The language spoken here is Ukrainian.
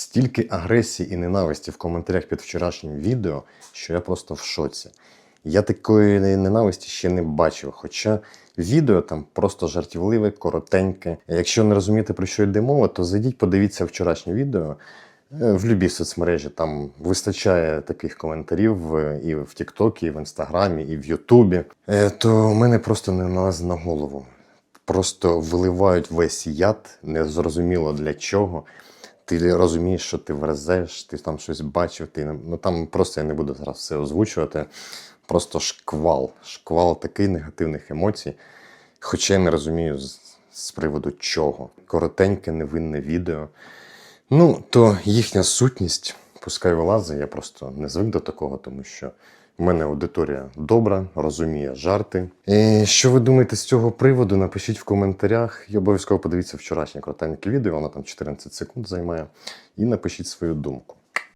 Стільки агресії і ненависті в коментарях під вчорашнім відео, що я просто в шоці. Я такої ненависті ще не бачив, хоча відео там просто жартівливе, коротеньке. Якщо не розумієте, про що йде мова, то зайдіть, подивіться вчорашнє відео. Е, В любій соцмережі там вистачає таких коментарів і в Тіктокі, і в Інстаграмі, і в Ютубі. Е, То в мене просто не налазить на голову. Просто виливають весь яд, незрозуміло для чого. Ти розумієш, що ти врезеш, ти там щось бачив. Ти ну там просто я не буду зараз все озвучувати. Просто шквал, шквал такий негативних емоцій. Хоча я не розумію з, з приводу чого. Коротеньке, невинне відео. Ну, то їхня сутність, пускай вилазить, я просто не звик до такого, тому що в мене аудиторія добра, розуміє жарти. І що ви думаєте з цього приводу? Напишіть в коментарях. І обов'язково подивіться вчорашнє коротеньке відео, воно там 14 секунд займає. І напишіть свою думку.